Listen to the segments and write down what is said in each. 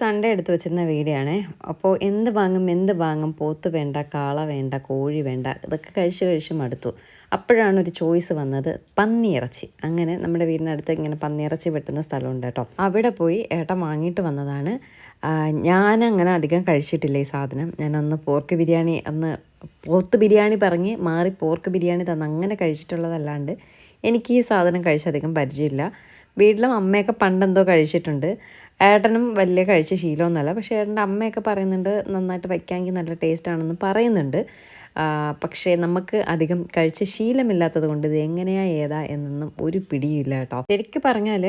Sunday എടുത്തു വെച്ചിരുന്ന video ആണേ അപ്പോൾ എന്ത് വാങ്ങും എന്ത് വാങ്ങും പോത്ത് വേണ്ട കാള വേണ്ട കോഴി വേണ്ട ഇതൊക്കെ കഴിച്ച് കഴിച്ച് മടുത്തു. അപ്പോഴാണ് ഒരു ചോയ്സ് വന്നത് പന്നിയിറച്ചി. അങ്ങനെ നമ്മുടെ വീടിനടുത്ത് ഇങ്ങനെ പന്നിയിറച്ചി വെട്ടുന്ന സ്ഥലമുണ്ട് കേട്ടോ. അവിടെ പോയി ഏട്ടൻ വാങ്ങിയിട്ട് വന്നതാണ്. ഞാനങ്ങനെ അധികം കഴിച്ചിട്ടില്ല ഈ സാധനം. ഞാൻ അന്ന് പോർക്ക് ബിരിയാണി അന്ന് പോത്ത് ബിരിയാണി പറഞ്ഞ് മാറി പോർക്ക് ബിരിയാണി തന്ന് അങ്ങനെ കഴിച്ചിട്ടുള്ളതല്ലാണ്ട് എനിക്ക് ഈ സാധനം കഴിച്ചധികം പരിചയമില്ല. വീട്ടിലും അമ്മയൊക്കെ പണ്ടെന്തോ കഴിച്ചിട്ടുണ്ട്. ഏട്ടനും വലിയ കഴിച്ച ശീലമൊന്നുമല്ല. പക്ഷേ ഏട്ടന്റെ അമ്മയൊക്കെ പറയുന്നുണ്ട് നന്നായിട്ട് വയ്ക്കാമെങ്കിൽ നല്ല ടേസ്റ്റ് ആണെന്ന് പറയുന്നുണ്ട് പക്ഷേ നമുക്ക് അധികം കഴിച്ച ശീലമില്ലാത്തത് കൊണ്ട് ഇത് എങ്ങനെയാ ഏതാ എന്നൊന്നും ഒരു പിടിയില്ല കേട്ടോ. ശരിക്കും പറഞ്ഞാൽ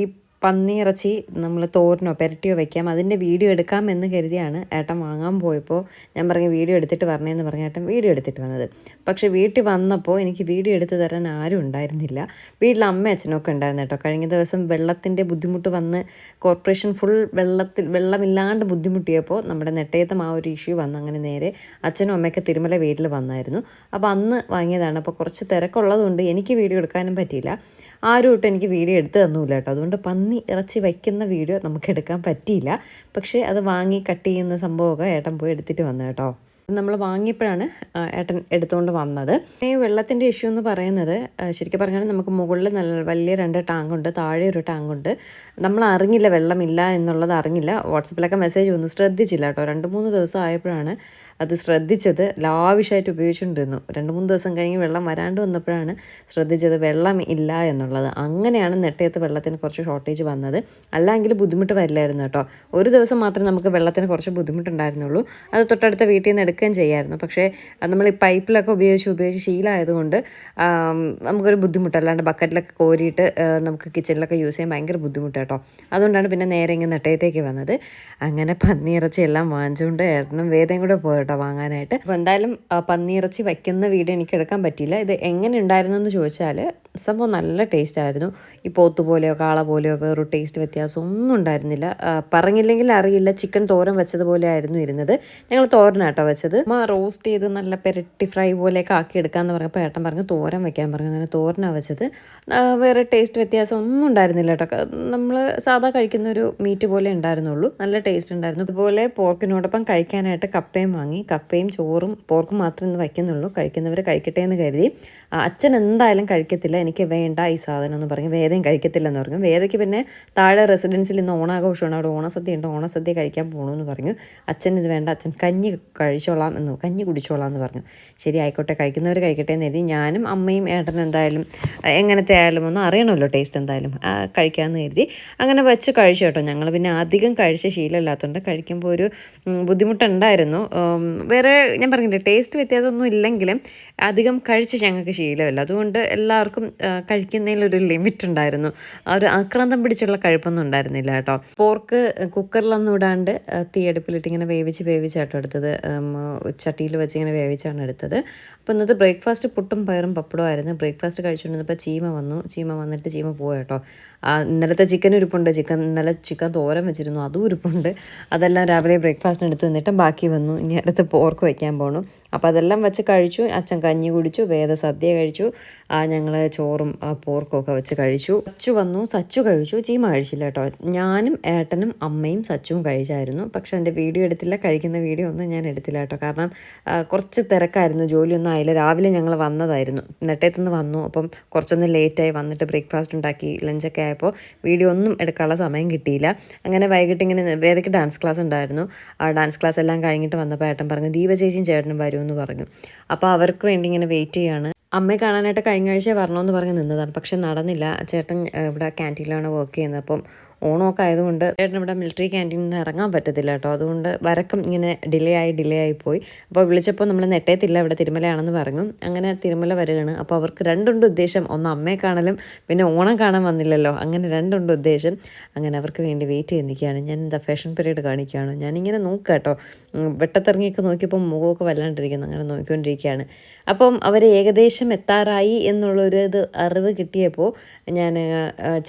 ഈ പന്നിയിറച്ചി നമ്മൾ തോരനോ പെരട്ടിയോ വെക്കാം. അതിന്റെ വീഡിയോ എടുക്കാം എന്ന് കരുതിയാണ് ഏട്ടൻ വാങ്ങാൻ പോയപ്പോൾ ഞാൻ പറഞ്ഞു വീഡിയോ എടുത്തിട്ട് വരണേന്ന് പറഞ്ഞ ഏട്ടൻ വീഡിയോ എടുത്തിട്ട് വന്നത്. പക്ഷേ വീട്ടിൽ വന്നപ്പോൾ എനിക്ക് വീഡിയോ എടുത്ത് തരാൻ ആരും ഉണ്ടായിരുന്നില്ല. വീട്ടിൽ അമ്മ അച്ഛനൊക്കെ ഉണ്ടായിരുന്നു കേട്ടോ. കഴിഞ്ഞ ദിവസം വെള്ളത്തിന്റെ ബുദ്ധിമുട്ട് വന്ന് കോർപ്പറേഷൻ ഫുൾ വെള്ളത്തിൽ വെള്ളമില്ലാണ്ട് ബുദ്ധിമുട്ടിയപ്പോൾ നമ്മുടെ നെട്ടയത്തും ആ ഒരു ഇഷ്യൂ വന്ന്. അങ്ങനെ നേരെ അച്ഛനും അമ്മയൊക്കെ തിരുമല വീട്ടിൽ വന്നായിരുന്നു. അപ്പോൾ അന്ന് വാങ്ങിയതാണ്. അപ്പോൾ കുറച്ച് തിരക്കുള്ളതുകൊണ്ട് എനിക്ക് വീഡിയോ എടുക്കാനും പറ്റിയില്ല. ആരും ഒട്ടും എനിക്ക് വീഡിയോ എടുത്ത് തന്നൂല്ല കേട്ടോ. അതുകൊണ്ട് പന്നി ഇറച്ചി വയ്ക്കുന്ന വീഡിയോ നമുക്ക് എടുക്കാൻ പറ്റിയില്ല. പക്ഷേ അത് വാങ്ങി കട്ട് ചെയ്യുന്ന സംഭവമൊക്കെ ഏട്ടൻ പോയി എടുത്തിട്ട് വന്നു കേട്ടോ. നമ്മൾ വാങ്ങിയപ്പോഴാണ് ഏട്ടൻ എടുത്തുകൊണ്ട് വന്നത്. ഈ വെള്ളത്തിന്റെ ഇഷ്യൂ എന്ന് പറയുന്നത് ശരിക്കും പറഞ്ഞാൽ നമുക്ക് മുകളിൽ നല്ല വലിയ രണ്ട് ടാങ്കുണ്ട് താഴെ ഒരു ടാങ്കുണ്ട്. നമ്മൾ അറിഞ്ഞില്ല വെള്ളമില്ല എന്നുള്ളത് അറിഞ്ഞില്ല. വാട്സപ്പിലൊക്കെ മെസ്സേജ് വന്നു ശ്രദ്ധിച്ചില്ല കേട്ടോ. രണ്ട് മൂന്ന് ദിവസം ആയപ്പോഴാണ് അത് ശ്രദ്ധിച്ചത്. ലാവിഷായിട്ട് ഉപയോഗിച്ചുകൊണ്ടിരുന്നു രണ്ട് മൂന്ന് ദിവസം കഴിഞ്ഞ് വെള്ളം വരാണ്ട് വന്നപ്പോഴാണ് ശ്രദ്ധിച്ചത് വെള്ളം ഇല്ല എന്നുള്ളത്. അങ്ങനെയാണ് നെട്ടയത്ത് വെള്ളത്തിന് കുറച്ച് ഷോർട്ടേജ് വന്നത്. അല്ലെങ്കിൽ ബുദ്ധിമുട്ട് വരില്ലായിരുന്നു കേട്ടോ. ഒരു ദിവസം മാത്രമേ നമുക്ക് വെള്ളത്തിന് കുറച്ച് ബുദ്ധിമുട്ടുണ്ടായിരുന്നുള്ളൂ. അത് തൊട്ടടുത്ത വീട്ടിൽ നിന്ന് എടുക്കുകയും ചെയ്യായിരുന്നു. പക്ഷേ നമ്മൾ ഈ പൈപ്പിലൊക്കെ ഉപയോഗിച്ച് ഉപയോഗിച്ച് ശീലമായതുകൊണ്ട് നമുക്കൊരു ബുദ്ധിമുട്ടല്ലാണ്ട് ബക്കറ്റിലൊക്കെ കോരിയിട്ട് നമുക്ക് കിച്ചണിലൊക്കെ യൂസ് ചെയ്യാൻ ഭയങ്കര ബുദ്ധിമുട്ട് കേട്ടോ. അതുകൊണ്ടാണ് പിന്നെ നേരെ ഇങ്ങനെ നെട്ടയത്തേക്ക് വന്നത്. അങ്ങനെ പന്നിയിറച്ചി എല്ലാം വാങ്ങിച്ചുകൊണ്ട് ഏട്ടനും വേദം കൂടെ പോയി കേട്ടോ വാങ്ങാനായിട്ട്. അപ്പോൾ എന്തായാലും പന്നിയിറച്ചി വയ്ക്കുന്ന വീഡിയോ എനിക്ക് എടുക്കാൻ പറ്റിയില്ല. ഇത് എങ്ങനെ ഉണ്ടായിരുന്നു എന്ന് ചോദിച്ചാൽ സംഭവം നല്ല ടേസ്റ്റ് ആയിരുന്നു. ഈ പോത്ത് പോലെയോ കാള പോലെയോ വേറൊരു ടേസ്റ്റ് വ്യത്യാസം ഒന്നും ഉണ്ടായിരുന്നില്ല. പറഞ്ഞില്ലെങ്കിൽ അറിയില്ല. ചിക്കൻ തോരൻ വെച്ചതുപോലെ ആയിരുന്നു ഇരുന്നത്. ഞങ്ങൾ തോരനാട്ടോ വെച്ചത്. അമ്മ റോസ്റ്റ് ചെയ്ത് നല്ല പെരട്ടി ഫ്രൈ പോലെയൊക്കെ ആക്കി എടുക്കാമെന്ന് പറഞ്ഞപ്പോൾ ഏട്ടൻ പറഞ്ഞു തോരൻ വെക്കാൻ പറഞ്ഞു. അങ്ങനെ തോരനാണ് വെച്ചത്. വേറെ ടേസ്റ്റ് വ്യത്യാസം ഒന്നും ഉണ്ടായിരുന്നില്ല കേട്ടോ. നമ്മൾ സാധാ കഴിക്കുന്ന ഒരു മീറ്റ് പോലെ ഉണ്ടായിരുന്നുള്ളൂ. നല്ല ടേസ്റ്റ് ഉണ്ടായിരുന്നു. അതുപോലെ പോർക്കിനോടൊപ്പം കഴിക്കാനായിട്ട് കപ്പയും വാങ്ങി. കപ്പയും ചോറും പോർക്കും മാത്രമേ ഇന്ന് വയ്ക്കുന്നുള്ളൂ. കഴിക്കുന്നവർ കഴിക്കട്ടെ എന്ന് കരുതി. അച്ഛൻ എന്തായാലും കഴിക്കത്തില്ല. എനിക്ക് വേണ്ട ഈ സാധനം എന്ന് പറഞ്ഞു. വേദയും കഴിക്കത്തില്ല എന്ന് പറഞ്ഞു. വേദയ്ക്ക് പിന്നെ താഴെ റെസിഡൻസിൽ ഇന്ന് ഓണാഘോഷമാണ്. അവിടെ ഓണസദ്യ ഉണ്ട്. ഓണസദ്യ കഴിക്കാൻ പോകണമെന്ന് പറഞ്ഞു. അച്ഛൻ ഇത് വേണ്ട. അച്ഛൻ കഞ്ഞി കഴിച്ചോളാം എന്ന് കഞ്ഞി കുടിച്ചോളാം എന്ന് പറഞ്ഞു. ശരി ആയിക്കോട്ടെ കഴിക്കുന്നവർ കഴിക്കട്ടെ എന്ന് കരുതി ഞാനും അമ്മയും ഏട്ടനും എന്തായാലും എങ്ങനത്തെ ആയാലും ഒന്ന് അറിയണമല്ലോ ടേസ്റ്റ് എന്തായാലും. കഴിക്കാമെന്ന് കരുതി. അങ്ങനെ വെച്ച് കഴിച്ചു കേട്ടോ. ഞങ്ങൾ പിന്നെ അധികം കഴിച്ച ശീലമില്ലാത്തതുകൊണ്ട് കഴിക്കുമ്പോൾ ഒരു ബുദ്ധിമുട്ടുണ്ടായിരുന്നു. വേറെ ഞാൻ പറഞ്ഞില്ലേ ടേസ്റ്റ് വ്യത്യാസമൊന്നും ഇല്ലെങ്കിലും അധികം കഴിച്ച് ഞങ്ങൾക്ക് ശീലമില്ല. അതുകൊണ്ട് എല്ലാവർക്കും കഴിക്കുന്നതിലൊരു ലിമിറ്റ് ഉണ്ടായിരുന്നു ആ ഒരു ആക്രാന്തം പിടിച്ചുള്ള കഴിപ്പൊന്നും ഉണ്ടായിരുന്നില്ല കേട്ടോ. പോർക്ക് കുക്കറിലൊന്നും ഇടാണ്ട് തീയടുപ്പിലിട്ട് ഇങ്ങനെ വേവിച്ച് വേവിച്ചാട്ടോ എടുത്തത്. ചട്ടിയിൽ വെച്ച് ഇങ്ങനെ വേവിച്ചാണ് എടുത്തത്. അപ്പോൾ ഇന്നത്തെ ബ്രേക്ക്ഫാസ്റ്റ് പുട്ടും പയറും പപ്പടവും ആയിരുന്നു. ബ്രേക്ക്ഫാസ്റ്റ് കഴിച്ചുകൊണ്ടിരുന്നപ്പോൾ ചീമ വന്നു. ചീമ വന്നിട്ട് ചീമ പോയി കേട്ടോ. ഇന്നലത്തെ ചിക്കൻ ഇരിപ്പുണ്ട് ചിക്കൻ ഇന്നലെ ചിക്കൻ തോരൻ വെച്ചിരുന്നു. അതും ഇരിപ്പുണ്ട് അതെല്ലാം രാവിലെ ബ്രേക്ക്ഫാസ്റ്റിന് എടുത്ത് നിന്നിട്ട് ബാക്കി വന്നു. ഇനി അടുത്ത് പോർക്ക് വയ്ക്കാൻ പോകണം അപ്പോൾ അതെല്ലാം വെച്ച് കഴിച്ചു. അച്ഛൻ കഞ്ഞി കുടിച്ചു വേദ സദ്യ കഴിച്ചു ആ ഞങ്ങൾ ചോറും ആ, പോർക്കും ഒക്കെ വെച്ച് കഴിച്ചു. സച്ചു വന്നു സച്ചു കഴിച്ചു ചീമ കഴിച്ചില്ല കേട്ടോ. ഞാനും ഏട്ടനും അമ്മയും സച്ചുവും കഴിച്ചായിരുന്നു. പക്ഷെ എന്റെ വീഡിയോ എടുത്തില്ല കഴിക്കുന്ന വീഡിയോ ഒന്നും ഞാൻ എടുത്തില്ല കേട്ടോ. കാരണം കുറച്ച് തിരക്കായിരുന്നു. ജോലിയൊന്നും ആയില്ല. രാവിലെ ഞങ്ങൾ വന്നതായിരുന്നു. നെട്ടയത്തുനിന്ന് വന്നു. അപ്പം കുറച്ചൊന്ന് ലേറ്റായി വന്നിട്ട് ബ്രേക്ക്ഫാസ്റ്റ് ഉണ്ടാക്കി ലഞ്ചൊക്കെ ആയപ്പോൾ വീഡിയോ ഒന്നും എടുക്കാനുള്ള സമയം കിട്ടിയില്ല. അങ്ങനെ വൈകിട്ട് ഇങ്ങനെ വേദയ്ക്ക് ഡാൻസ് ക്ലാസ് ഉണ്ടായിരുന്നു. ആ ഡാൻസ് ക്ലാസ് എല്ലാം കഴിഞ്ഞിട്ട് വന്നപ്പോൾ ഏട്ടൻ പറഞ്ഞു ദീപ ചേച്ചിയും ചേട്ടനും വരുമെന്ന് പറഞ്ഞു. അപ്പോൾ അവർക്ക് വേണ്ടി ഇങ്ങനെ വെയിറ്റ് ചെയ്യാണ്. അമ്മയെ കാണാനായിട്ട് കഴിഞ്ഞ ആഴ്ച വരണമെന്ന് പറഞ്ഞ് നിന്നതാണ്. പക്ഷെ നടന്നില്ല. ചേട്ടൻ ഇവിടെ ക്യാന്റീനിലാണ് വർക്ക് ചെയ്യുന്നത്. അപ്പം ഓണമൊക്കെ ആയതുകൊണ്ട് ചേട്ടൻ ഇവിടെ മിലിറ്ററി ക്യാന്റീനിൽ നിന്ന് ഇറങ്ങാൻ പറ്റത്തില്ല കേട്ടോ. അതുകൊണ്ട് വരക്കം ഇങ്ങനെ ഡിലേ ആയി ഡിലേ ആയി പോയി. അപ്പോൾ വിളിച്ചപ്പോൾ നമ്മൾ നെട്ടയത്തില്ല ഇവിടെ തിരുമലയാണെന്ന് പറഞ്ഞു. അങ്ങനെ തിരുമല വരികയാണ്. അപ്പോൾ അവർക്ക് രണ്ടുണ്ട് ഉദ്ദേശം. ഒന്ന് അമ്മയെ കാണലും പിന്നെ ഓണം കാണാൻ വന്നില്ലല്ലോ. അങ്ങനെ രണ്ടുണ്ട് ഉദ്ദേശം. അങ്ങനെ അവർക്ക് വേണ്ടി വെയിറ്റ് ചെയ്ത് നിൽക്കുകയാണ്. ഞാൻ എന്താ ഫാഷൻ പീരീഡ് കാണിക്കുകയാണ്? ഞാനിങ്ങനെ നോക്കുക കേട്ടോ. വെട്ടത്തിറങ്ങിയൊക്കെ നോക്കിയപ്പോൾ മുഖമൊക്കെ വല്ലാണ്ടിരിക്കുന്നു. അങ്ങനെ നോക്കിക്കൊണ്ടിരിക്കുകയാണ്. അപ്പം അവർ ഏകദേശം എത്താറായി എന്നുള്ളൊരു ഇത് അറിവ് കിട്ടിയപ്പോൾ ഞാൻ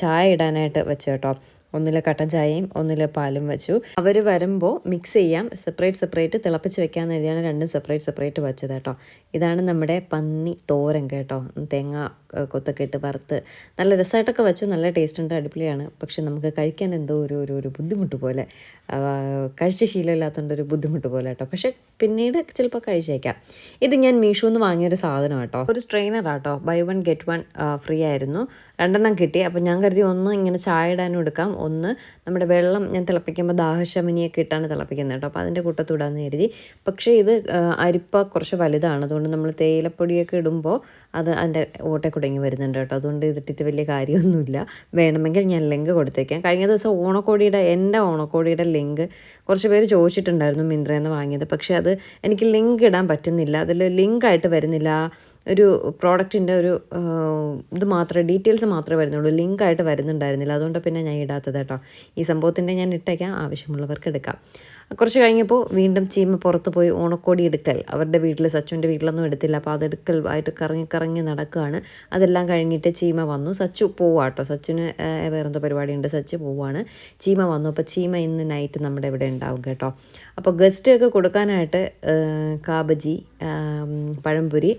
ചായ ഇടാനായിട്ട് വെച്ചു കേട്ടോ. ഒന്നിൽ കട്ടൻ ചായയും ഒന്നിൽ പാലും വെച്ചു. അവർ വരുമ്പോൾ മിക്സ് ചെയ്യാം. സെപ്പറേറ്റ് സെപ്പറേറ്റ് തിളപ്പിച്ച് വെക്കാമെന്ന് കരുതിയാണ് രണ്ടും സെപ്പറേറ്റ് സെപ്പറേറ്റ് വെച്ചത് കേട്ടോ. ഇതാണ് നമ്മുടെ പന്നി തോരൻ കേട്ടോ. തേങ്ങ കൊത്തൊക്കെ ഇട്ട് വറുത്ത് നല്ല രസമായിട്ടൊക്കെ വെച്ചു. നല്ല ടേസ്റ്റ് ഉണ്ട് അടിപൊളിയാണ്. പക്ഷെ നമുക്ക് കഴിക്കാൻ എന്തോ ഒരു ഒരു ഒരു ബുദ്ധിമുട്ട് പോലെ. കഴിച്ച ശീലമില്ലാത്തതുകൊണ്ട് ഒരു ബുദ്ധിമുട്ട് പോലെ കേട്ടോ. പക്ഷെ പിന്നീട് ചിലപ്പോൾ കഴിച്ചേക്കാം. ഇത് ഞാൻ മീഷോ നിന്ന് വാങ്ങിയൊരു സാധനം കേട്ടോ. ഒരു സ്ട്രെയിനർ ആട്ടോ buy one get one free ആയിരുന്നു. രണ്ടെണ്ണം കിട്ടി. അപ്പോൾ ഞാൻ കരുതി ഒന്ന് ഇങ്ങനെ ചായ ഇടാനും എടുക്കാം. ഒന്ന് നമ്മുടെ വെള്ളം ഞാൻ തിളപ്പിക്കുമ്പോൾ ദാഹശമനിയൊക്കെ ഇട്ടാണ് തിളപ്പിക്കുന്നത് കേട്ടോ. അപ്പോൾ അതിന്റെ കൂട്ടത്തിടാന്ന് കരുതി. പക്ഷേ ഇത് അരിപ്പ കുറച്ച് വലുതാണ്. അതുകൊണ്ട് നമ്മൾ തേയിലപ്പൊടിയൊക്കെ ഇടുമ്പോൾ അത് അതിന്റെ ഓട്ടെ കുടങ്ങി വരുന്നുണ്ട് കേട്ടോ. അതുകൊണ്ട് ഇതിട്ടിട്ട് വലിയ കാര്യമൊന്നുമില്ല. വേണമെങ്കിൽ ഞാൻ ലിങ്ക് കൊടുത്തേക്കാം. കഴിഞ്ഞ ദിവസം ഓണക്കോടിയുടെ എന്റെ ഓണക്കോടിയുടെ ലിങ്ക് കുറച്ച് പേര് ചോദിച്ചിട്ടുണ്ടായിരുന്നു മിന്ത്രയിൽ നിന്ന് വാങ്ങിയത്. പക്ഷേ അത് എനിക്ക് ലിങ്ക് ഇടാൻ പറ്റുന്നില്ല. അതിൽ ലിങ്കായിട്ട് വരുന്നില്ല. ഒരു പ്രോഡക്റ്റിന്റെ ഒരു ഇത് മാത്രമേ ഡീറ്റെയിൽസ് മാത്രമേ വരുന്നുള്ളൂ. ലിങ്കായിട്ട് വരുന്നുണ്ടായിരുന്നില്ല. അതുകൊണ്ട് പിന്നെ ഞാൻ ഇടാത്തത് കേട്ടോ. ഈ സംഭവത്തിന്റെ ഞാൻ ഇട്ടേക്കാം. ആവശ്യമുള്ളവർക്ക് എടുക്കാം. കുറച്ച് കഴിഞ്ഞപ്പോൾ വീണ്ടും ചീമ പുറത്ത് പോയി ഓണക്കോടി എടുക്കൽ. അവരുടെ വീട്ടിൽ സച്ചുവിന്റെ വീട്ടിലൊന്നും എടുത്തില്ല. അപ്പോൾ അതെടുക്കൽ ആയിട്ട് കറങ്ങി കറങ്ങി നടക്കുകയാണ്. അതെല്ലാം കഴിഞ്ഞിട്ട് ചീമ വന്നു. സച്ചു പോവാട്ടോ സച്ചിന് വേറെന്തോ പരിപാടിയുണ്ട്. സച്ച് പോവാണ്. ചീമ വന്നു. അപ്പോൾ ചീമ ഇന്ന് നൈറ്റ് നമ്മുടെ ഇവിടെ ഉണ്ടാവും കേട്ടോ. അപ്പോൾ ഗസ്റ്റൊക്കെ കൊടുക്കാനായിട്ട് കാബജി പഴംപൊരി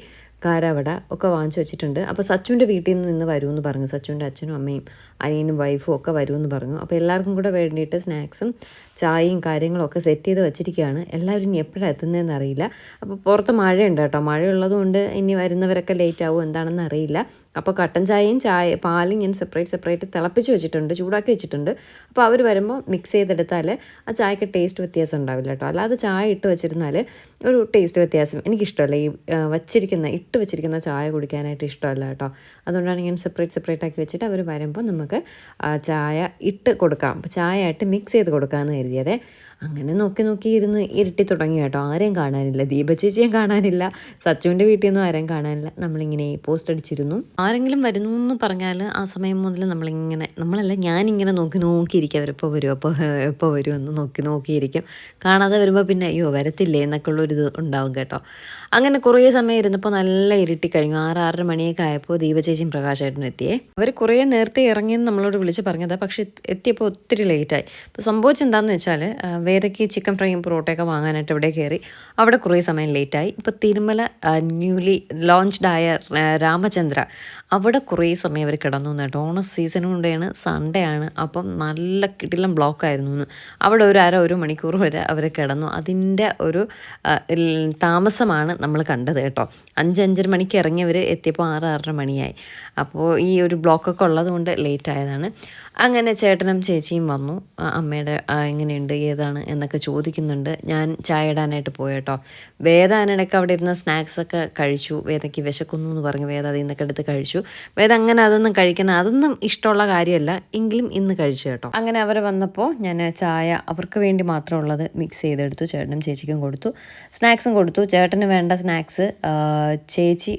കാരാവട ഒക്കെ വാങ്ങിച്ചു വെച്ചിട്ടുണ്ട്. അപ്പോൾ സച്ചുവിന്റെ വീട്ടിൽ നിന്ന് ഇന്ന് വരുമെന്ന് പറഞ്ഞു. സച്ചുവിന്റെ അച്ഛനും അമ്മയും അനിയനും വൈഫും ഒക്കെ വരുമെന്ന് പറഞ്ഞു. അപ്പോൾ എല്ലാവർക്കും കൂടെ വേണ്ടിയിട്ട് സ്നാക്സും ചായയും കാര്യങ്ങളും ഒക്കെ സെറ്റ് ചെയ്ത് വെച്ചിരിക്കുകയാണ്. എല്ലാവരും ഇനി എപ്പോഴാണ് എത്തുന്നതെന്ന് അറിയില്ല. അപ്പോൾ പുറത്ത് മഴയുണ്ട് കേട്ടോ. മഴയുള്ളതുകൊണ്ട് ഇനി വരുന്നവരൊക്കെ ലേറ്റ് ആവും. എന്താണെന്ന് അറിയില്ല. അപ്പോൾ കട്ടൻ ചായയും ചായ പാലും ഞാൻ സെപ്പറേറ്റ് സെപ്പറേറ്റ് തിളപ്പിച്ച് വെച്ചിട്ടുണ്ട് ചൂടാക്കി വെച്ചിട്ടുണ്ട്. അപ്പോൾ അവർ വരുമ്പോൾ മിക്സ് ചെയ്തെടുത്താൽ ആ ചായക്ക് ടേസ്റ്റ് വ്യത്യാസം ഉണ്ടാവില്ല കേട്ടോ. അല്ലാതെ ചായ ഇട്ട് വെച്ചിരുന്നാൽ ഒരു ടേസ്റ്റ് വ്യത്യാസം. എനിക്കിഷ്ടമല്ല ഈ വച്ചിരിക്കുന്ന ഇട്ട് വെച്ചിരിക്കുന്ന ചായ കുടിക്കാനായിട്ട് ഇഷ്ടമല്ല കേട്ടോ. അതുകൊണ്ടാണ് ഞാൻ സെപ്പറേറ്റ് സെപ്പറേറ്റ് ആക്കി വെച്ചിട്ട് അവർ വരുമ്പോൾ നമുക്ക് ചായ ഇട്ട് കൊടുക്കാം. ചായ ആയിട്ട് മിക്സ് ചെയ്ത് കൊടുക്കാമെന്ന് കരുതിയതേ. അങ്ങനെ നോക്കി നോക്കി ഇരുന്ന് ഇരുട്ടി തുടങ്ങി കേട്ടോ. ആരെയും കാണാനില്ല. ദീപ ചേച്ചിയും കാണാനില്ല. സച്ചുവിന്റെ വീട്ടിൽ നിന്നും ആരെയും കാണാനില്ല. നമ്മളിങ്ങനെ പോസ്റ്റ് അടിച്ചിരുന്നു. ആരെങ്കിലും വരുന്നു എന്ന് പറഞ്ഞാൽ ആ സമയം മുതൽ നമ്മളിങ്ങനെ നമ്മളല്ല ഞാനിങ്ങനെ നോക്കി നോക്കിയിരിക്കും അവരെപ്പോൾ വരും അപ്പോൾ എപ്പോൾ വരും എന്ന് നോക്കി നോക്കിയിരിക്കും. കാണാതെ വരുമ്പോൾ പിന്നെ അയ്യോ വരത്തില്ലേ? എന്നൊക്കെ ഉള്ളൊരു ഇത് ഉണ്ടാവും കേട്ടോ. അങ്ങനെ കുറേ സമയം ഇരുന്നപ്പോൾ നല്ല ഇരുട്ടി കഴിഞ്ഞു. ആറ് ആറര മണിയൊക്കെ ആയപ്പോൾ ദീപചേച്ചിയും പ്രകാശേട്ടനും എത്തിയേ. അവർ കുറേ നേരത്തെ ഇറങ്ങിയെന്ന് നമ്മളോട് വിളിച്ച് പറഞ്ഞതാണ് പക്ഷേ എത്തിയപ്പോൾ ഒത്തിരി ലേറ്റായി അപ്പോൾ സംഭവിച്ചെന്താണെന്ന് വെച്ചാൽ വേദയ്ക്ക് ചിക്കൻ ഫ്രൈയും പൊറോട്ടയൊക്കെ വാങ്ങാനായിട്ട് ഇവിടെ കയറി. അവിടെ കുറേ സമയം ലേറ്റായി. ഇപ്പോൾ തിരുമല ന്യൂലി ലോഞ്ച്ഡായ രാമചന്ദ്ര അവിടെ കുറേ സമയം അവർ കിടന്നു കേട്ടോ. ഓണ സീസൺ കൊണ്ടാണ് സൺഡേ ആണ്. അപ്പം നല്ല കിടിലം ബ്ലോക്കായിരുന്നു എന്ന്. അവിടെ ഒരു അര ഒരു മണിക്കൂർ വരെ അവർ കിടന്നു. അതിന്റെ ഒരു താമസമാണ് നമ്മൾ കണ്ടത് കേട്ടോ. അഞ്ചഞ്ചര മണിക്ക് ഇറങ്ങിയവർ എത്തിയപ്പോൾ ആറ് ആറര മണിയായി. അപ്പോൾ ഈ ഒരു ബ്ലോക്കൊക്കെ ഉള്ളതുകൊണ്ട് ലേറ്റായതാണ് അങ്ങനെ ചേട്ടനും ചേച്ചിയും വന്നു. അമ്മയുടെ എങ്ങനെയുണ്ട്? ഏതാണ് എന്നൊക്കെ ചോദിക്കുന്നുണ്ട്. ഞാൻ ചായ ഇടാനായിട്ട് പോയേട്ടോ. വേദ അതിനിടയ്ക്ക് അവിടെ ഇരുന്ന സ്നാക്സൊക്കെ കഴിച്ചു. വേദയ്ക്ക് വിശക്കുന്നു എന്ന് പറഞ്ഞ്. വേദ അതിൽ നിന്നൊക്കെ എടുത്ത് കഴിച്ചു. വേദ അങ്ങനെ അതൊന്നും കഴിക്കുന്ന അതൊന്നും ഇഷ്ടമുള്ള കാര്യമല്ല. എങ്കിലും ഇന്ന് കഴിച്ചു കേട്ടോ. അങ്ങനെ അവർ വന്നപ്പോൾ ഞാൻ ചായ അവർക്ക് വേണ്ടി മാത്രമുള്ളത് മിക്സ് ചെയ്തെടുത്തു. ചേട്ടനും ചേച്ചിക്കും കൊടുത്തു. സ്നാക്സും കൊടുത്തു. ചേട്ടന് വേണ്ട സ്നാക്സ് ചേച്ചി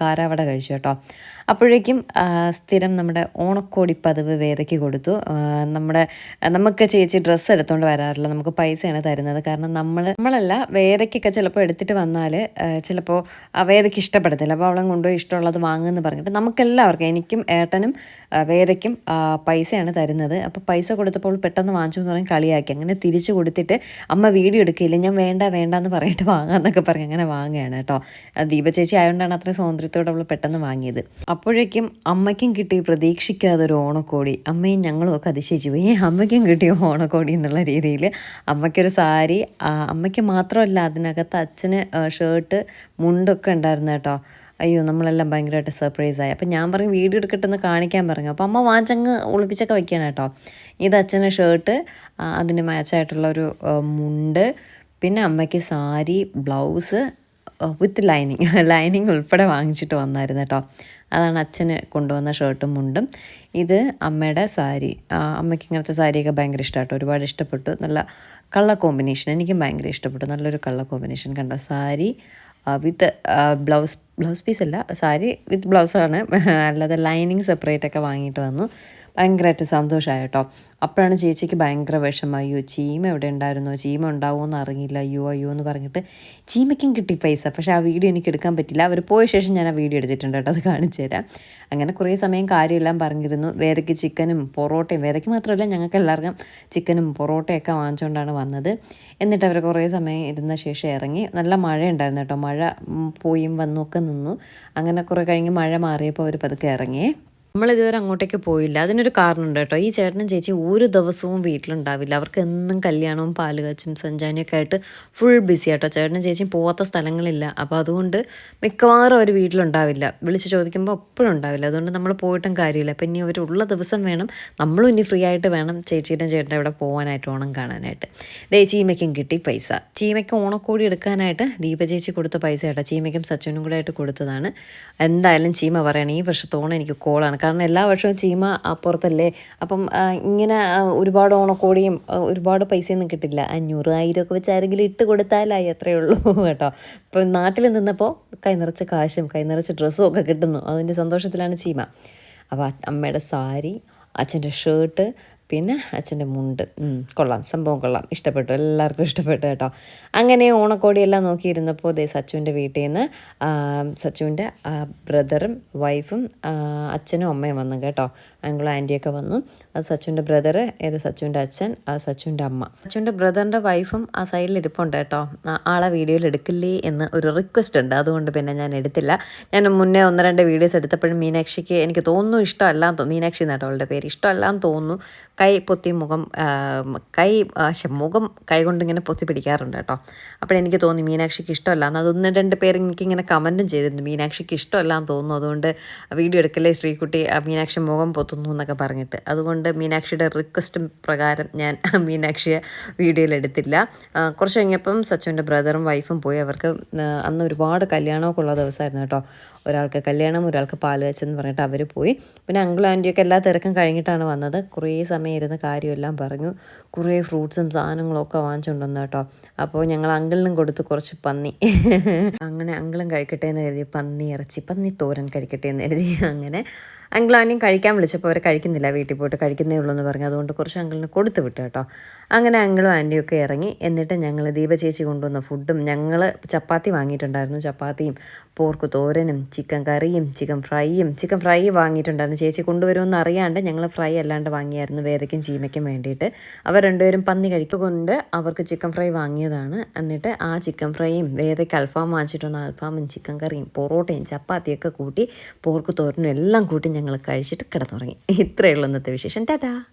കാരാവട കഴിച്ചു കേട്ടോ. അപ്പോഴേക്കും സ്ഥിരം നമ്മുടെ ഓണക്കോടി പതിവ് വേദയ്ക്ക് കൊടുത്തു. നമ്മുടെ നമുക്ക് ചേച്ചി ഡ്രസ്സ് എടുത്തുകൊണ്ട് വരാറില്ല. നമുക്ക് പൈസയാണ് തരുന്നത്. കാരണം നമ്മൾ നമ്മളല്ല വേദയ്ക്കൊക്കെ ചിലപ്പോൾ എടുത്തിട്ട് വന്നാൽ ചിലപ്പോൾ വേദയ്ക്ക് ഇഷ്ടപ്പെടത്തില്ല. അപ്പോൾ അവളെ കൊണ്ടുപോയി ഇഷ്ടമുള്ളത് വാങ്ങുമെന്ന് പറഞ്ഞിട്ട് നമുക്കെല്ലാവർക്കും എനിക്കും ഏട്ടനും വേദയ്ക്കും പൈസയാണ് തരുന്നത്. അപ്പോൾ പൈസ കൊടുത്തപ്പോൾ പെട്ടെന്ന് വാങ്ങിച്ചു എന്ന് പറഞ്ഞ് കളിയാക്കി. അങ്ങനെ തിരിച്ചു കൊടുത്തിട്ട് അമ്മ വീഡിയോ എടുക്കില്ല ഞാൻ വേണ്ട വേണ്ട എന്ന് പറഞ്ഞിട്ട് വാങ്ങാന്നൊക്കെ പറഞ്ഞ് അങ്ങനെ വാങ്ങുകയാണ് കേട്ടോ. ദീപചേച്ചി ദീപ ചേച്ചി ആയതുകൊണ്ടാണ് അത്രയും സ്വാതന്ത്ര്യത്തോടെ അവൾ പെട്ടെന്ന് വാങ്ങിയത്. അപ്പോഴേക്കും അമ്മയ്ക്കും കിട്ടി പ്രതീക്ഷിക്കാതെ ഒരു ഓണക്കോടി. അമ്മയും ഞങ്ങളും ഒക്കെ അതിശയിച്ചു പോയി. അമ്മയ്ക്കും കിട്ടിയ ഓണക്കോടി? എന്നുള്ള രീതിയിൽ അമ്മയ്ക്കൊരു സാരി അമ്മയ്ക്ക് മാത്രമല്ല അതിനകത്ത് അച്ഛന് ഷർട്ട് മുണ്ടൊക്കെ ഉണ്ടായിരുന്നു കേട്ടോ. അയ്യോ നമ്മളെല്ലാം ഭയങ്കരമായിട്ട് സർപ്രൈസ് ആയി. അപ്പം ഞാൻ പറഞ്ഞു വീഡിയോ എടുക്കട്ടെന്ന് കാണിക്കാൻ പറഞ്ഞു. അപ്പോൾ അമ്മ വാങ്ങിച്ചങ്ങ് ഒളിപ്പിച്ചൊക്കെ വയ്ക്കാൻ കേട്ടോ. ഇത് അച്ഛന്റെ ഷർട്ട് അതിന് മാച്ചായിട്ടുള്ള ഒരു മുണ്ട് പിന്നെ അമ്മയ്ക്ക് sari blouse with lining lining ഉൾപ്പെടെ വാങ്ങിച്ചിട്ട് വന്നായിരുന്നു കേട്ടോ. അതാണ് അച്ഛന് കൊണ്ടുവന്ന ഷർട്ടും മുണ്ടും. ഇത് അമ്മയുടെ സാരി. അമ്മയ്ക്ക് ഇങ്ങനത്തെ സാരിയൊക്കെ ഭയങ്കര ഇഷ്ടമാട്ടോ. ഒരുപാട് ഇഷ്ടപ്പെട്ടു. നല്ല കള്ള കോമ്പിനേഷൻ എനിക്കും ഭയങ്കര ഇഷ്ടപ്പെട്ടു. നല്ലൊരു കള്ള കോമ്പിനേഷൻ കണ്ടോ? Sari with blouse blouse piece അല്ല. സാരി വിത്ത് ബ്ലൗസാണ് അല്ലാതെ ലൈനിങ് സെപ്പറേറ്റ് ഒക്കെ വാങ്ങിയിട്ട് വന്നു. ഭയങ്കരമായിട്ട് സന്തോഷമായി കേട്ടോ. അപ്പോഴാണ് ചേച്ചിക്ക് ഭയങ്കര വിഷമം. അയ്യോ ചീമ എവിടെ ഉണ്ടായിരുന്നോ? ചീമ ഉണ്ടാവുമെന്ന് അറിഞ്ഞില്ല. അയ്യോ അയ്യോ എന്ന് പറഞ്ഞിട്ട് ചീമയ്ക്കും കിട്ടി പൈസ. പക്ഷേ ആ വീഡിയോ എനിക്ക് എടുക്കാൻ പറ്റില്ല. അവർ പോയ ശേഷം ഞാൻ ആ വീഡിയോ എടുത്തിട്ടുണ്ട് കേട്ടോ. അത് കാണിച്ചു തരാം. അങ്ങനെ കുറേ സമയം കാര്യമെല്ലാം പറഞ്ഞിരുന്നു. വേദയ്ക്ക് ചിക്കനും പൊറോട്ടയും വേദയ്ക്ക് മാത്രമല്ല ഞങ്ങൾക്ക് എല്ലാവർക്കും ചിക്കനും പൊറോട്ടയൊക്കെ വാങ്ങിച്ചുകൊണ്ടാണ് വന്നത്. എന്നിട്ട് അവർ കുറേ സമയം ഇരുന്ന ശേഷം ഇറങ്ങി. നല്ല മഴ ഉണ്ടായിരുന്നു കേട്ടോ. മഴ പോയും വന്നും ഒക്കെ നിന്നു. അങ്ങനെ കുറേ കഴിഞ്ഞ് മഴ മാറിയപ്പോൾ അവർ പതുക്കെ ഇറങ്ങിയേ നമ്മളിതുവരെ അങ്ങോട്ടേക്ക് പോയില്ല. അതിനൊരു കാരണമുണ്ട് കേട്ടോ. ഈ ചേട്ടനും ചേച്ചി ഒരു ദിവസവും വീട്ടിലുണ്ടാവില്ല. അവർക്ക് എന്നും കല്യാണവും പാലുകാച്ചും സഞ്ചാനിയൊക്കെ ആയിട്ട് ഫുൾ ബിസി ആട്ടോ. ചേട്ടനും ചേച്ചിയും പോകാത്ത സ്ഥലങ്ങളില്ല. അപ്പോൾ അതുകൊണ്ട് മിക്കവാറും അവർ വീട്ടിലുണ്ടാവില്ല. വിളിച്ച് ചോദിക്കുമ്പോൾ എപ്പോഴും ഉണ്ടാവില്ല. അതുകൊണ്ട് നമ്മൾ പോയിട്ടും കാര്യമില്ല. അപ്പം ഇനി അവരുള്ള ദിവസം വേണം. നമ്മളും ഇനി ഫ്രീ ആയിട്ട് വേണം ചേച്ചിയുടെ ചേട്ടന്റെ ഇവിടെ പോകാനായിട്ട് ഓണം കാണാനായിട്ട്. ദേ ചീമയ്ക്കും കിട്ടി പൈസ. ചീമയ്ക്ക് ഓണക്കോടി എടുക്കാനായിട്ട് ദീപ ചേച്ചി കൊടുത്ത പൈസ കേട്ടോ. ചീമയ്ക്കും സച്ചിനും കൂടെ ആയിട്ട് കൊടുത്തതാണ്. എന്തായാലും ചീമ പറയണം ഈ വർഷത്തോണം എനിക്ക് കോളാണ്. കാരണം എല്ലാ വർഷവും ചീമ അപ്പുറത്തല്ലേ അപ്പം ഇങ്ങനെ ഒരുപാട് ഓണക്കോടിയും ഒരുപാട് പൈസയൊന്നും കിട്ടില്ല. അഞ്ഞൂറ് ഒക്കെ വെച്ച് ആരെങ്കിലും ഇട്ട് കൊടുത്താലായി അത്രയേ ഉള്ളൂ കേട്ടോ. ഇപ്പം നാട്ടിൽ നിന്നപ്പോൾ കൈ നിറച്ച് കാശും കൈ നിറച്ച് ഡ്രസ്സും ഒക്കെ കിട്ടുന്നു. അതിന്റെ സന്തോഷത്തിലാണ് ചീമ. അപ്പോൾ അമ്മയുടെ സാരി അച്ഛന്റെ ഷർട്ട് പിന്നെ അച്ഛന്റെ മുണ്ട്. കൊള്ളാം. സംഭവം കൊള്ളാം. ഇഷ്ടപ്പെട്ടു. എല്ലാവർക്കും ഇഷ്ടപ്പെട്ടു കേട്ടോ. അങ്ങനെ ഓണക്കോടിയെല്ലാം നോക്കിയിരുന്നപ്പോൾ ദേ സച്ചുവിന്റെ വീട്ടിൽ നിന്ന് സച്ചുവിന്റെ ബ്രദറും വൈഫും അച്ഛനും അമ്മയും വന്നു കേട്ടോ. അങ്കിളും ആന്റിയൊക്കെ വന്നു. അത് സച്ചുവിന്റെ ബ്രദർ ഏത് സച്ചുവിന്റെ അച്ഛൻ ആ സച്ചുവിന്റെ അമ്മ. സച്ചുവിന്റെ ബ്രദറിന്റെ വൈഫും ആ സൈഡിൽ ഇരിപ്പുണ്ട് കേട്ടോ. ആളെ വീഡിയോയിൽ എടുക്കില്ലേ എന്ന് ഒരു റിക്വസ്റ്റ് ഉണ്ട്. അതുകൊണ്ട് പിന്നെ ഞാൻ എടുത്തില്ല. ഞാൻ മുന്നേ ഒന്ന് രണ്ട് വീഡിയോസ് എടുത്തപ്പോഴും മീനാക്ഷിക്ക് എനിക്ക് തോന്നുന്നു ഇഷ്ടമല്ലാന്ന് തോന്നുന്നു. മീനാക്ഷി എന്നാട്ടോ അവളുടെ പേര്. ഇഷ്ടമല്ലാന്ന് തോന്നുന്നു. കൈ പൊത്തി മുഖം കൈ മുഖം കൈ കൊണ്ടിങ്ങനെ പൊത്തി പിടിക്കാറുണ്ട് കേട്ടോ. അപ്പോഴെനിക്ക് തോന്നി മീനാക്ഷിക്ക് ഇഷ്ടമല്ല. എന്ന് അതൊന്ന് രണ്ട് പേര് എനിക്കിങ്ങനെ കമന്റും ചെയ്തിട്ടുണ്ട് മീനാക്ഷിക്ക് ഇഷ്ടമല്ല എന്ന് തോന്നുന്നു. അതുകൊണ്ട് വീഡിയോ എടുക്കല്ലേ ശ്രീകുട്ടി? മീനാക്ഷി മുഖം പൊത്തുന്നു എന്നൊക്കെ പറഞ്ഞിട്ട്. അതുകൊണ്ട് മീനാക്ഷിയുടെ റിക്വസ്റ്റ് പ്രകാരം ഞാൻ മീനാക്ഷിയെ വീഡിയോയിൽ എടുത്തില്ല. കുറച്ച് കഴിഞ്ഞപ്പം സച്ചുവിന്റെ ബ്രദറും വൈഫും പോയി. അവർക്ക് അന്ന് ഒരുപാട് കല്യാണമൊക്കെ ഉള്ള ദിവസമായിരുന്നു കേട്ടോ. ഒരാൾക്ക് കല്യാണം ഒരാൾക്ക് പാൽ വെച്ചെന്ന് പറഞ്ഞിട്ട് അവർ പോയി. പിന്നെ അങ്കിളും ആന്റിയൊക്കെ എല്ലാ തിരക്കും കഴിഞ്ഞിട്ടാണ് വന്നത്. കുറേ സമയം ഇരുന്ന് കാര്യമെല്ലാം പറഞ്ഞു. കുറേ ഫ്രൂട്ട്സും സാധനങ്ങളൊക്കെ വാങ്ങിച്ചുകൊണ്ടുവന്നു കേട്ടോ. അപ്പോൾ ഞങ്ങൾ അങ്കിളിനും കൊടുത്ത് കുറച്ച് പന്നി. അങ്ങനെ അങ്കിളും കഴിക്കട്ടെ എന്ന് കരുതി പന്നി ഇറച്ചി പന്നി തോരൻ കഴിക്കട്ടെ എന്ന് കരുതി. അങ്ങനെ അങ്കിൾ കഴിക്കാൻ വിളിച്ചപ്പോൾ അവർ കഴിക്കുന്നില്ല വീട്ടിൽ പോയിട്ട് കഴിക്കുന്നേ ഉള്ളൂ എന്ന് പറഞ്ഞു. അതുകൊണ്ട് കുറച്ച് അങ്കിളിന് കൊടുത്തു വിട്ടു കേട്ടോ. അങ്ങനെ അങ്കിളും ആന്റിയും ഒക്കെ ഇറങ്ങി. എന്നിട്ട് ഞങ്ങൾ ദീപചേച്ചി കൊണ്ടുവന്ന ഫുഡും ഞങ്ങൾ ചപ്പാത്തി വാങ്ങിയിട്ടുണ്ടായിരുന്നു. ചപ്പാത്തിയും പോർക്ക് തോരനും ചിക്കൻ കറിയും ചിക്കൻ ഫ്രൈയും ചിക്കൻ ഫ്രൈ വാങ്ങിയിട്ടുണ്ടായിരുന്നു. ചേച്ചി കൊണ്ടുവരുമെന്ന് അറിയാണ്ട് ഞങ്ങൾ ഫ്രൈ അല്ലാണ്ട് വാങ്ങിയായിരുന്നു വേദയ്ക്കും ചീമയ്ക്കും വേണ്ടിയിട്ട്. അവർ രണ്ടുപേരും പന്നി കഴിക്കുകൊണ്ട് അവർക്ക് ചിക്കൻ ഫ്രൈ വാങ്ങിയതാണ്. എന്നിട്ട് ആ ചിക്കൻ ഫ്രൈയും വേദയ്ക്ക് അൽഫാം വാങ്ങിച്ചിട്ടൊന്ന് അൽഫാമും ചിക്കൻ കറിയും പൊറോട്ടയും ചപ്പാത്തിയൊക്കെ കൂട്ടി പോർക്ക് തോരനും എല്ലാം കൂട്ടി ഞങ്ങൾ കഴിച്ചിട്ട് കിടന്നുറങ്ങി. ഇത്രയുള്ള ഇന്നത്തെ വിശേഷം. ടാറ്റാ.